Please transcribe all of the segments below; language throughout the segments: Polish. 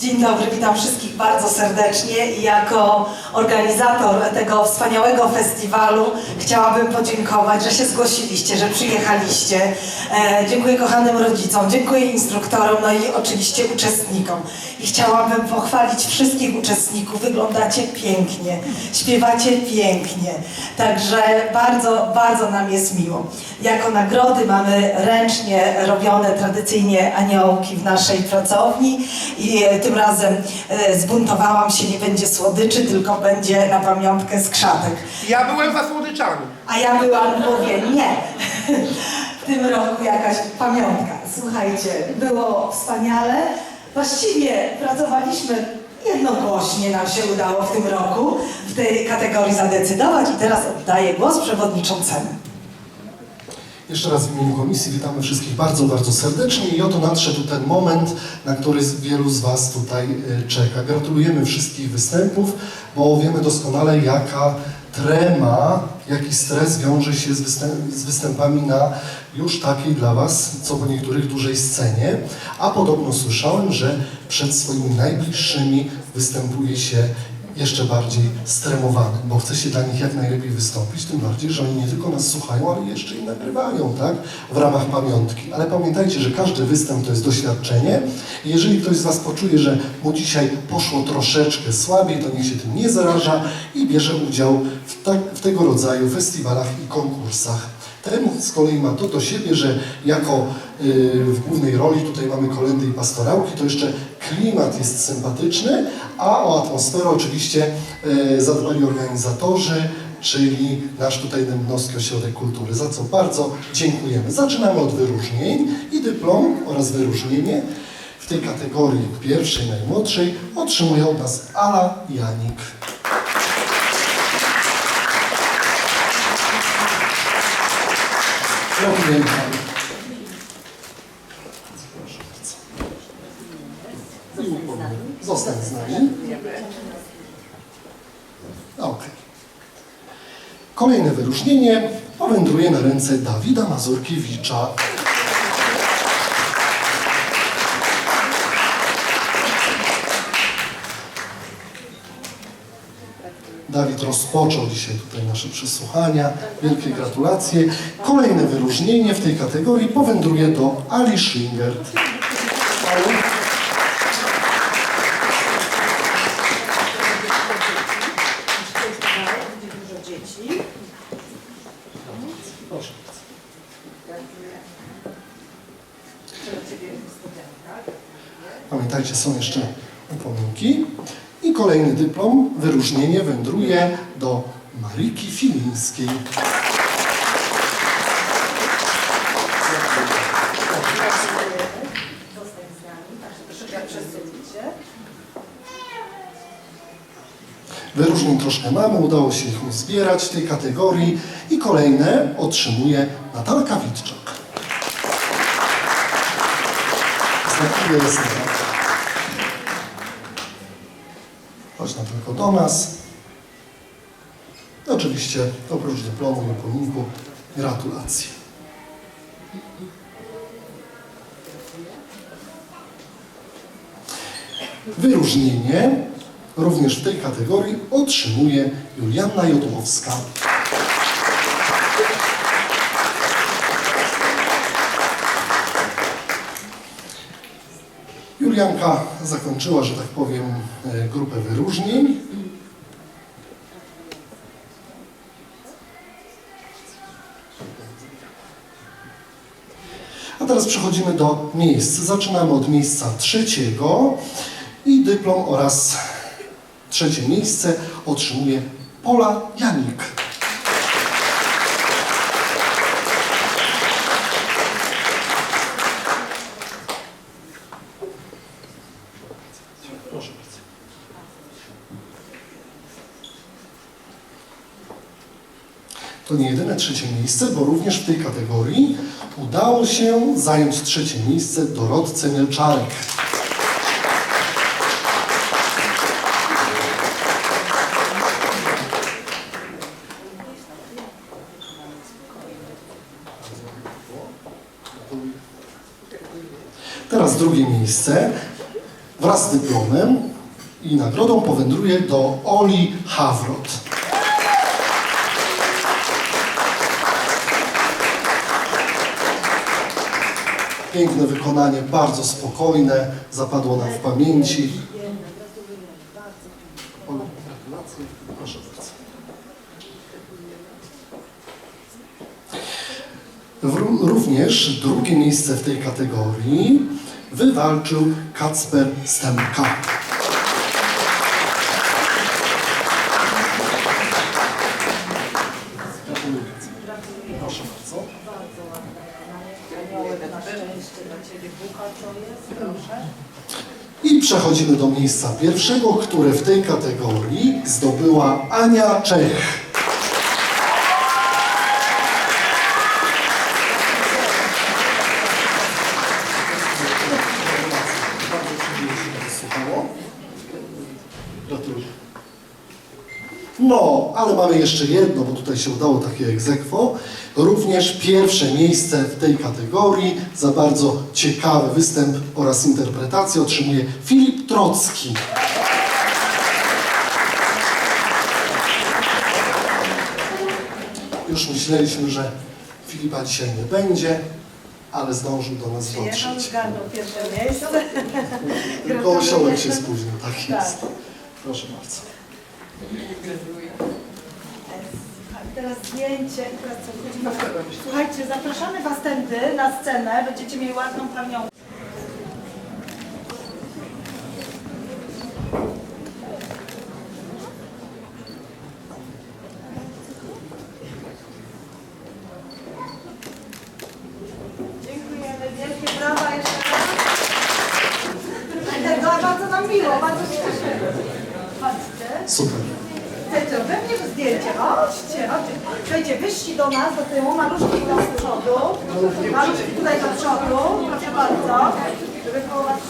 Dzień dobry, witam wszystkich bardzo serdecznie i jako organizator tego wspaniałego festiwalu chciałabym podziękować, że się zgłosiliście, że przyjechaliście. E, dziękuję kochanym rodzicom, dziękuję instruktorom, no i oczywiście uczestnikom. I chciałabym pochwalić wszystkich uczestników, wyglądacie pięknie, śpiewacie pięknie, także bardzo, bardzo nam jest miło. Jako nagrody mamy ręcznie robione tradycyjnie aniołki w naszej pracowni i e, tym razem e, zbuntowałam się, nie będzie słodyczy, tylko będzie na pamiątkę z krzatek. Ja byłem za słodyczami. A ja byłam, mówię, nie. W tym roku jakaś pamiątka. Słuchajcie, było wspaniale. Właściwie pracowaliśmy jednogłośnie, nam się udało w tym roku w tej kategorii zadecydować i teraz oddaję głos przewodniczącemu. Jeszcze raz w imieniu komisji witamy wszystkich bardzo, bardzo serdecznie i oto nadszedł ten moment, na który wielu z Was tutaj y, czeka. Gratulujemy wszystkich występów, bo wiemy doskonale jaka trema, jaki stres wiąże się z, występ, z występami na już takiej dla Was, co po niektórych dużej scenie. A podobno słyszałem, że przed swoimi najbliższymi występuje się jeszcze bardziej stremowany, bo chce się dla nich jak najlepiej wystąpić, tym bardziej, że oni nie tylko nas słuchają, ale jeszcze i nagrywają, tak, w ramach pamiątki. Ale pamiętajcie, że każdy występ to jest doświadczenie jeżeli ktoś z Was poczuje, że mu dzisiaj poszło troszeczkę słabiej, to niech się tym nie zaraża i bierze udział w, tak, w tego rodzaju festiwalach i konkursach. Ten z kolei ma to do siebie, że jako y, w głównej roli tutaj mamy kolendy i pastorałki, to jeszcze klimat jest sympatyczny, a o atmosferę oczywiście y, zadbali organizatorzy, czyli nasz tutaj Dębnowski Ośrodek Kultury, za co bardzo dziękujemy. Zaczynamy od wyróżnień i dyplom oraz wyróżnienie w tej kategorii pierwszej, najmłodszej otrzymuje od nas Ala Janik. Gratulujemy Pani. Proszę bardzo. Miło pomówić. Zostań z nami. Okej. Kolejne wyróżnienie powędruje na ręce Dawida Mazurkiewicza. Dawid rozpoczął dzisiaj tutaj nasze przesłuchania. Wielkie gratulacje. Kolejne wyróżnienie w tej kategorii powędruje do Ali Schwingert. Ali? Dużo dzieci. Proszę. Pamiętajcie, są jeszcze upominki. I kolejny dyplom, wyróżnienie wędruje do Mariki Filińskiej. Wyróżnień troszkę mamy, udało się ich uzbierać w tej kategorii. I kolejne otrzymuje Natalka Witczak. Znakuję jest Natalka. Chodź na tylko do nas. I Oczywiście oprócz dyplomu i upominku gratulacje. Wyróżnienie również w tej kategorii otrzymuje Julianna Jodłowska. Julianka zakończyła, że tak powiem, e, grupę wyróżnień. A teraz przechodzimy do miejsc. Zaczynamy od miejsca trzeciego i dyplom oraz trzecie miejsce otrzymuje Pola Janik. Proszę bardzo. To nie jedyne trzecie miejsce, bo również w tej kategorii udało się zająć trzecie miejsce Dorotce Mielczarek. Teraz drugie miejsce. wraz z dyplomem i nagrodą powędruje do Oli Hawrot. Piękne wykonanie, bardzo spokojne, zapadło nam w pamięci. Również drugie miejsce w tej kategorii wywalczył Kacper Stemka. Gratuluję. Proszę bardzo. I przechodzimy do miejsca pierwszego, które w tej kategorii zdobyła Ania Czech. Bardzo przyjemnie się to słuchało. Gratuluję. No, ale mamy jeszcze jedno, bo tutaj się udało takie egzekwo. Również pierwsze miejsce w tej kategorii za bardzo ciekawy występ oraz interpretację otrzymuje Filip Trocki. Już myśleliśmy, że Filipa dzisiaj nie będzie, ale zdążył do nas dotrzeć. zgarnął pierwsze miejsce. Tylko osiołek się Gratuluję. spóźnił, tak jest. Proszę bardzo. A teraz zdjęcie. Słuchajcie, zapraszamy Was tędy na scenę. Będziecie mieli ładną pamiątkę. Dziękujemy. Wielkie brawa jeszcze raz. No, bardzo nam miło, bardzo się cieszymy. Super. Zdjęcie? Chodźcie, chodźcie. Słuchajcie, wyszli do nas, do tyłu, maluszki tam z przodu. Maluszki tutaj do przodu, proszę bardzo. Żeby was.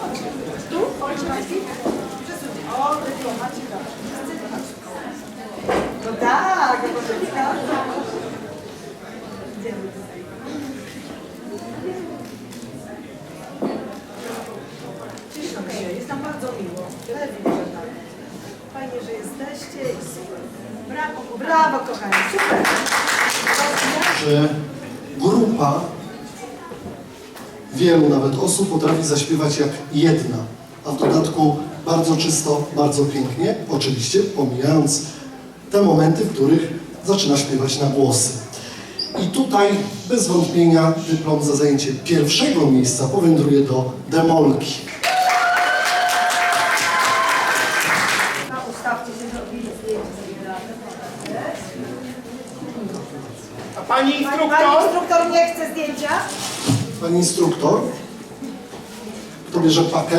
Chodźcie. Tu, chodźcie Państwo. Przesuńcie. O, dyplomaci, dobrze. Wszyscy chodźcie. No tak, no może tak. Idziemy tutaj. Ciszą się, jest nam bardzo miło. Pewnie, że tak. Fajnie, że jesteście i super. Brawo, brawo kochani, super. że grupa wielu nawet osób potrafi zaśpiewać jak jedna, a w dodatku bardzo czysto, bardzo pięknie, oczywiście pomijając te momenty, w których zaczyna śpiewać na głosy. I tutaj bez wątpienia dyplom za zajęcie pierwszego miejsca powędruje do Demolki. A pani Pani, pani instruktor? instruktor nie chce zdjęcia? Pani instruktor, kto bierze pakę?